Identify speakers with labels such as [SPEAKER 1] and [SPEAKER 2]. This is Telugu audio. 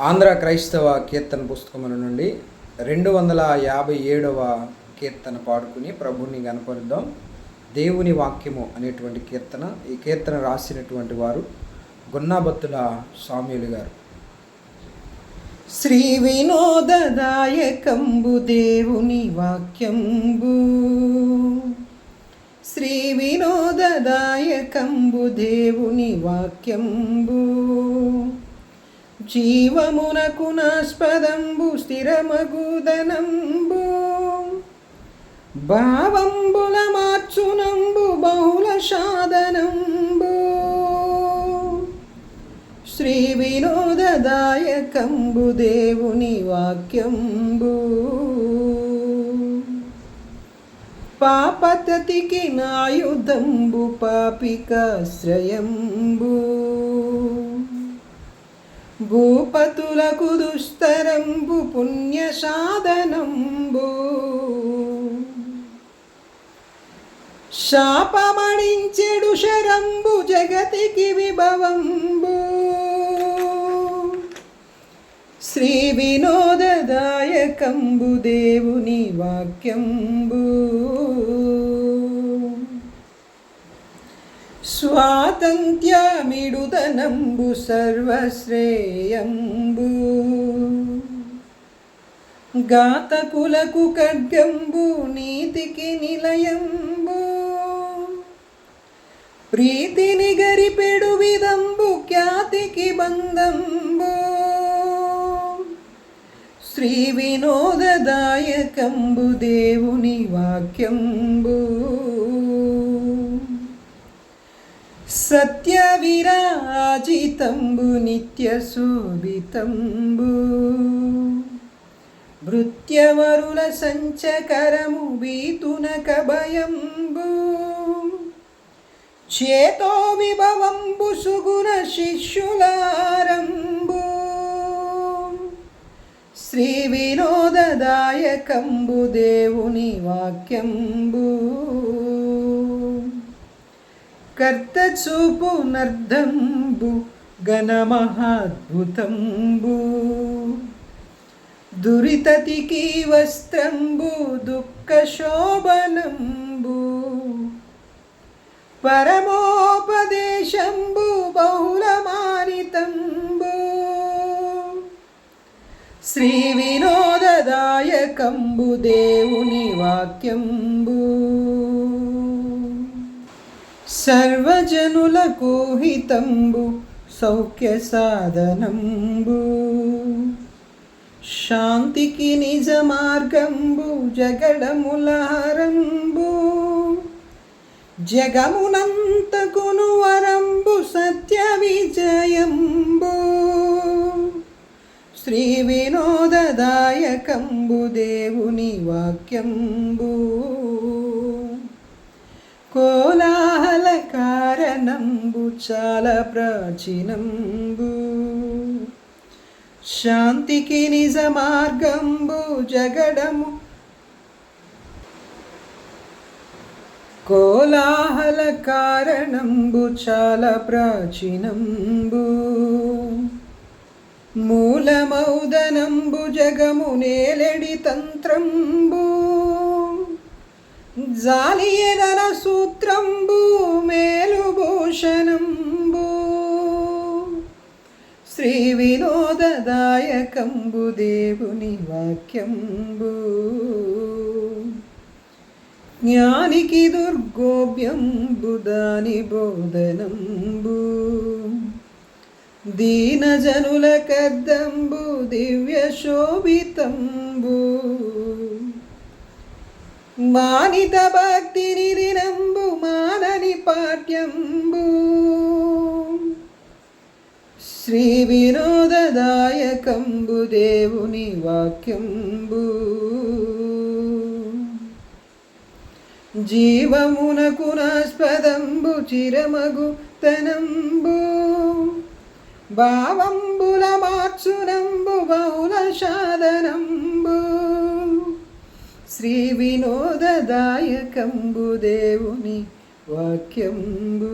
[SPEAKER 1] ఆంధ్ర క్రైస్తవ కీర్తన పుస్తకముల నుండి రెండు వందల యాభై ఏడవ కీర్తన పాడుకుని ప్రభుని కనపరుద్దాం దేవుని వాక్యము అనేటువంటి కీర్తన ఈ కీర్తన రాసినటువంటి వారు గున్నాబత్తుల స్వామ్యులు గారు. శ్రీ వినోదదాయకంబు దేవుని వాక్యంబు. శ్రీ వినోదదాయకంబు దేవుని వాక్యంబు. జీవమునకు నాస్పదంబు స్థిరమగుదనంబు. భావంబుల మార్చునంబు బహుళ సాధనంబు. శ్రీ వినోదదాయకంబు దేవుని వాక్యంబు. పాపతతికి నాయుధంబు పాపికాశ్రయంబు భూపతులకు దుస్తరంబు పుణ్య సాధనంబు శాపమణించెడు శరంబు జగతికి విభవంబు. శ్రీ వినోదదాయకంబు దేవుని వాక్యంబు. స్వాతంత్యమిడుదనంబు సర్వశ్రేయంబు. గాతకులకు ఖడ్గంబు నీతికి నిలయంబు. ప్రీతిని గరిపెడు విదంబు ఖ్యాతికి బంధంబు. శ్రీ వినోదదాయకంబు దేవుని వాక్యంబు. సత్య విరాజితంబు నిత్య శోభితంబు భృత్యవరుల సంచకరము వీతునక భయంబు చేతో విభవంబు సుగుణ శిష్యులారంబు శ్రీ వినోదదాయకంబు దేవుని వాక్యంబు కర్త చూపు నర్ధంబు ఘనమహాద్భుతంబు దురితతికి వస్త్రంబు దుఃఖ శోభనంబు పరమోపదేశంబు బహుళమానితంబు. శ్రీ వినోదదాయకంబు దేవుని వాక్యంబు. సర్వజనులకు హితంబు సౌఖ్య సాధనంబు. శాంతికి నిజ మార్గంబు జగడములహరంబు జగమునంతకును వరంబు సత్య విజయంబు. శ్రీ వినోదదాయకంబు దేవుని వాక్యంబు. కోలాహల నంబు చాలా ప్రాచీనంబు. శాంతికి నిజ మార్గంబు జగడము. కోలాహల కారణంబు చాలా ప్రాచీనంబు. మూలమౌదనంబు జగము నేలడి తంత్రంబు. జాలియదన సూత్రంబు మేలుభూషణంబు. శ్రీ వినోదదాయకంబు దేవుని వాక్యంబు. జ్ఞానికి దుర్గోభ్యంబు దాని బోధనంబు. దీనజనుల కద్దంబు దివ్య శోభితంబు మానిత భక్తిని దినంబు మానని పాఠ్యంబు శ్రీ వినోదదాయకంబు దేవుని వాక్యంబు. జీవమునకు నాస్పదంబు చిరమగు తనంబు భావంబుల మార్చునంబు బహుళ సాధనంబు. శ్రీ వినోద వినోదదాయకంబు దేవుని వాక్యంబు